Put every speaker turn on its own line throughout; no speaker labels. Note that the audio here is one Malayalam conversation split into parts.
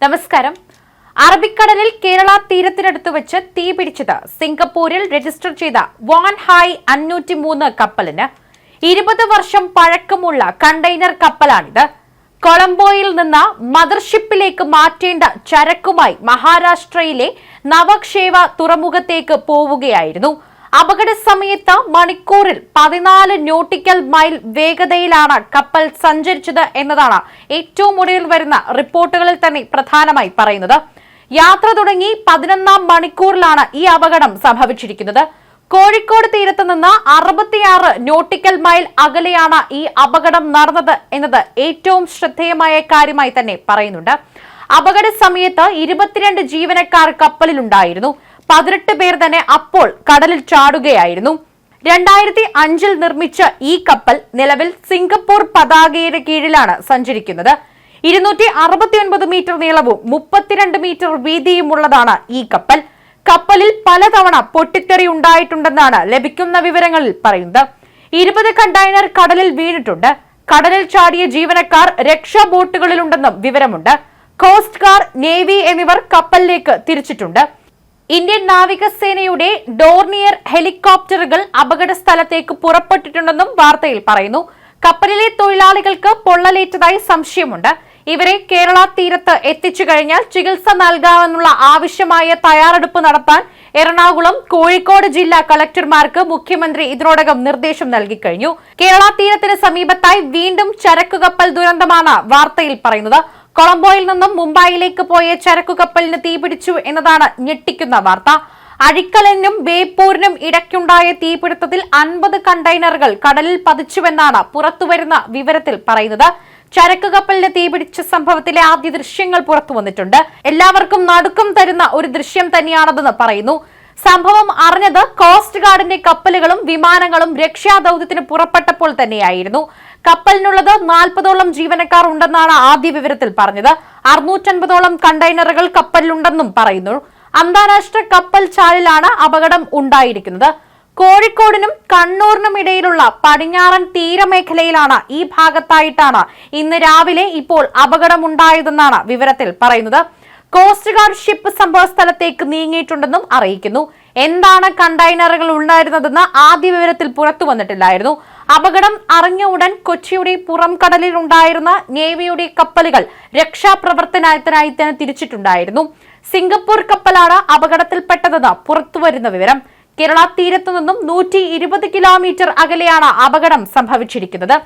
നമസ്കാരം. അറബിക്കടലിൽ കേരള തീരത്തിനടുത്ത് വെച്ച് തീപിടിച്ചത് സിംഗപ്പൂരിൽ രജിസ്റ്റർ ചെയ്ത വാൻ ഹായ് അഞ്ഞൂറ്റി മൂന്ന് കപ്പലിന് ഇരുപത് വർഷം പഴക്കമുള്ള കണ്ടെയ്നർ കപ്പലാണിത്. കൊളംബോയിൽ നിന്ന് മദർഷിപ്പിലേക്ക് മാറ്റേണ്ട ചരക്കുമായി മഹാരാഷ്ട്രയിലെ നവക്ഷേവ തുറമുഖത്തേക്ക് പോവുകയായിരുന്നു അപകട സമയത്ത് മണിക്കൂറിൽ പതിനാല് നോട്ടിക്കൽ മൈൽ വേഗതയിലാണ് കപ്പൽ സഞ്ചരിച്ചത് എന്നതാണ് ഏറ്റവും ഒടുവിൽ വരുന്ന റിപ്പോർട്ടുകളിൽ തന്നെ പ്രധാനമായി പറയുന്നത്. യാത്ര തുടങ്ങി പതിനൊന്നാം മണിക്കൂറിലാണ് ഈ അപകടം സംഭവിച്ചിരിക്കുന്നത്. കോഴിക്കോട് തീരത്ത് നിന്ന് അറുപത്തിയാറ് നോട്ടിക്കൽ മൈൽ അകലെയാണ് ഈ അപകടം നടന്നത് എന്നത് ഏറ്റവും ശ്രദ്ധേയമായ കാര്യമായി തന്നെ പറയുന്നുണ്ട്. അപകട സമയത്ത് ഇരുപത്തിരണ്ട് ജീവനക്കാർ കപ്പലിലുണ്ടായിരുന്നു. പതിനെട്ട് പേർ തന്നെ അപ്പോൾ കടലിൽ ചാടുകയായിരുന്നു. രണ്ടായിരത്തി അഞ്ചിൽ നിർമ്മിച്ച ഈ കപ്പൽ നിലവിൽ സിംഗപ്പൂർ പതാകയുടെ കീഴിലാണ് സഞ്ചരിക്കുന്നത്. ഇരുന്നൂറ്റി അറുപത്തിയൊൻപത് മീറ്റർ നീളവും മുപ്പത്തിരണ്ട് മീറ്റർ വീതിയുമുള്ളതാണ് ഈ കപ്പൽ. കപ്പലിൽ പലതവണ പൊട്ടിത്തെറി ഉണ്ടായിട്ടുണ്ടെന്നാണ് ലഭിക്കുന്ന വിവരങ്ങളിൽ പറയുന്നത്. ഇരുപത് കണ്ടെയ്നർ കടലിൽ വീണിട്ടുണ്ട്. കടലിൽ ചാടിയ ജീവനക്കാർ രക്ഷാ ബോട്ടുകളിലുണ്ടെന്നും വിവരമുണ്ട്. കോസ്റ്റ് ഗാർഡ് നേവി എന്നിവർ കപ്പലിലേക്ക് തിരിച്ചിട്ടുണ്ട്. ഇന്ത്യൻ നാവികസേനയുടെ ഡോർണിയർ ഹെലികോപ്റ്ററുകൾ അപകട സ്ഥലത്തേക്ക് പുറപ്പെട്ടിട്ടുണ്ടെന്നും വാർത്തയിൽ പറയുന്നു. കപ്പലിലെ തൊഴിലാളികൾക്ക് പൊള്ളലേറ്റതായി സംശയമുണ്ട്. ഇവരെ കേരള തീരത്ത് എത്തിച്ചു കഴിഞ്ഞാൽ ചികിത്സ നൽകാമെന്നുള്ള ആവശ്യമായ തയ്യാറെടുപ്പ് നടത്താൻ എറണാകുളം കോഴിക്കോട് ജില്ലാ കളക്ടർമാർക്ക് മുഖ്യമന്ത്രി ഇതിനോടകം നിർദ്ദേശം നൽകി കഴിഞ്ഞു. കേരള തീരത്തിന് സമീപത്തായി വീണ്ടും ചരക്കുകപ്പൽ ദുരന്തമാണ് വാർത്തയിൽ പറയുന്നത്. കൊളംബോയിൽ നിന്നും മുംബൈയിലേക്ക് പോയ ചരക്കു കപ്പലിന് തീപിടിച്ചു എന്നതാണ് ഞെട്ടിക്കുന്ന വാർത്ത. അഴിക്കലിനും ബേപ്പൂരിനും ഇടയ്ക്കുണ്ടായ തീപിടുത്തത്തിൽ അൻപത് കണ്ടെയ്നറുകൾ കടലിൽ പതിച്ചുവെന്നാണ് പുറത്തുവരുന്ന വിവരത്തിൽ പറയുന്നത്. ചരക്ക് കപ്പലിന് തീപിടിച്ച സംഭവത്തിലെ ആദ്യ ദൃശ്യങ്ങൾ പുറത്തു വന്നിട്ടുണ്ട് എല്ലാവർക്കും നടുക്കം തരുന്ന ഒരു ദൃശ്യം തന്നെയാണതെന്ന് പറയുന്നു. സംഭവം അറിഞ്ഞത് കോസ്റ്റ് ഗാർഡിന്റെ കപ്പലുകളും വിമാനങ്ങളും രക്ഷാദൌത്യത്തിന് പുറപ്പെട്ടപ്പോൾ തന്നെയായിരുന്നു. കപ്പലിനുള്ളത് നാൽപ്പതോളം ജീവനക്കാർ ഉണ്ടെന്നാണ് ആദ്യ വിവരത്തിൽ പറഞ്ഞത്. അറുന്നൂറ്റൻപതോളം കണ്ടെയ്നറുകൾ കപ്പലിലുണ്ടെന്നും പറയുന്നു. അന്താരാഷ്ട്ര കപ്പൽ ചാലിലാണ് അപകടം ഉണ്ടായിരിക്കുന്നത്. കോഴിക്കോടിനും കണ്ണൂരിനും ഇടയിലുള്ള പടിഞ്ഞാറൻ തീരമേഖലയിലാണ് ഈ ഭാഗത്തായിട്ടാണ് ഇന്ന് രാവിലെ ഇപ്പോൾ അപകടമുണ്ടായതെന്നാണ് വിവരത്തിൽ പറയുന്നത്. കോസ്റ്റ് ഗാർഡ് ഷിപ്പ് സംഭവ സ്ഥലത്തേക്ക് നീങ്ങിയിട്ടുണ്ടെന്നും അറിയിക്കുന്നു. എന്താണ് കണ്ടെയ്നറുകൾ ഉണ്ടായിരുന്നതെന്ന് ആദ്യ വിവരത്തിൽ പുറത്തു വന്നിട്ടില്ലായിരുന്നു. അപകടം അറിഞ്ഞ ഉടൻ കൊച്ചിയുടെ പുറം കടലിൽ ഉണ്ടായിരുന്ന നേവിയുടെ കപ്പലുകൾ രക്ഷാപ്രവർത്തനത്തിനായി തന്നെ തിരിച്ചിട്ടുണ്ടായിരുന്നു. സിംഗപ്പൂർ കപ്പലാണ് അപകടത്തിൽപ്പെട്ടതെന്ന് പുറത്തുവരുന്ന വിവരം. കേരള തീരത്തു നിന്നും നൂറ്റി ഇരുപത് കിലോമീറ്റർ അകലെയാണ് അപകടം സംഭവിച്ചിരിക്കുന്നത്.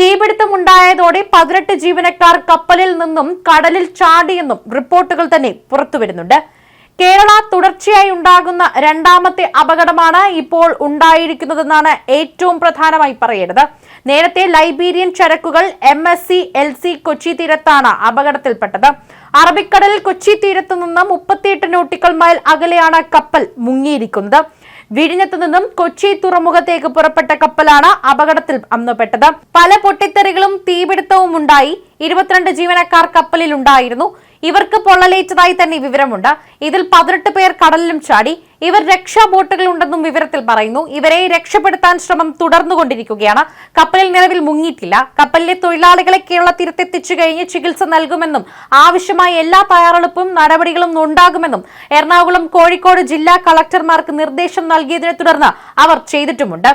തീപിടുത്തം ഉണ്ടായതോടെ പതിനെട്ട് ജീവനക്കാർ കപ്പലിൽ നിന്നും കടലിൽ ചാടിയെന്നും റിപ്പോർട്ടുകൾ തന്നെ പുറത്തുവരുന്നുണ്ട്. കേരള തുടർച്ചയായി ഉണ്ടാകുന്ന രണ്ടാമത്തെ അപകടമാണ് ഇപ്പോൾ ഉണ്ടായിരിക്കുന്നതെന്നാണ് ഏറ്റവും പ്രധാനമായി പറയേണ്ടത്. നേരത്തെ ലൈബീരിയൻ ചരക്കുകൾ M S C L C Kochi തീരത്താണ് അപകടത്തിൽപ്പെട്ടത്. അറബിക്കടലിൽ കൊച്ചി തീരത്തു നിന്ന് മുപ്പത്തിയെട്ട് നോട്ടിക്കൽ മൈൽ അകലെയാണ് കപ്പൽ മുങ്ങിയിരിക്കുന്നത്. വിഴിഞ്ഞത്ത് നിന്നും കൊച്ചി തുറമുഖത്തേക്ക് പുറപ്പെട്ട കപ്പലാണ് അപകടത്തിൽ അന്നപ്പെട്ടത് പല പൊട്ടിത്തെറികളും തീപിടുത്തവും ഉണ്ടായി ഇരുപത്തിരണ്ട് ജീവനക്കാർ കപ്പലിൽ ഉണ്ടായിരുന്നു ഇവർക്ക് പൊള്ളലേറ്റതായി തന്നെ വിവരമുണ്ട്. ഇതിൽ പതിനെട്ട് പേർ കടലിലും ചാടി. ഇവർ രക്ഷാ ബോട്ടുകൾ ഉണ്ടെന്നും വിവരത്തിൽ പറയുന്നു. ഇവരെ രക്ഷപ്പെടുത്താൻ ശ്രമം തുടർന്നുകൊണ്ടിരിക്കുകയാണ്. കപ്പലിൽ നിലവിൽ മുങ്ങിയിട്ടില്ല. കപ്പലിലെ തൊഴിലാളികളെ കേരള തീരത്തെത്തിച്ചു കഴിഞ്ഞ് ചികിത്സ നൽകുമെന്നും ആവശ്യമായ എല്ലാ തയ്യാറെടുപ്പും നടപടികളും ഉണ്ടാകുമെന്നും എറണാകുളം കോഴിക്കോട് ജില്ലാ കളക്ടർമാർക്ക് നിർദ്ദേശം നൽകിയതിനെ തുടർന്ന് അവർ ചെയ്തിട്ടുമുണ്ട്.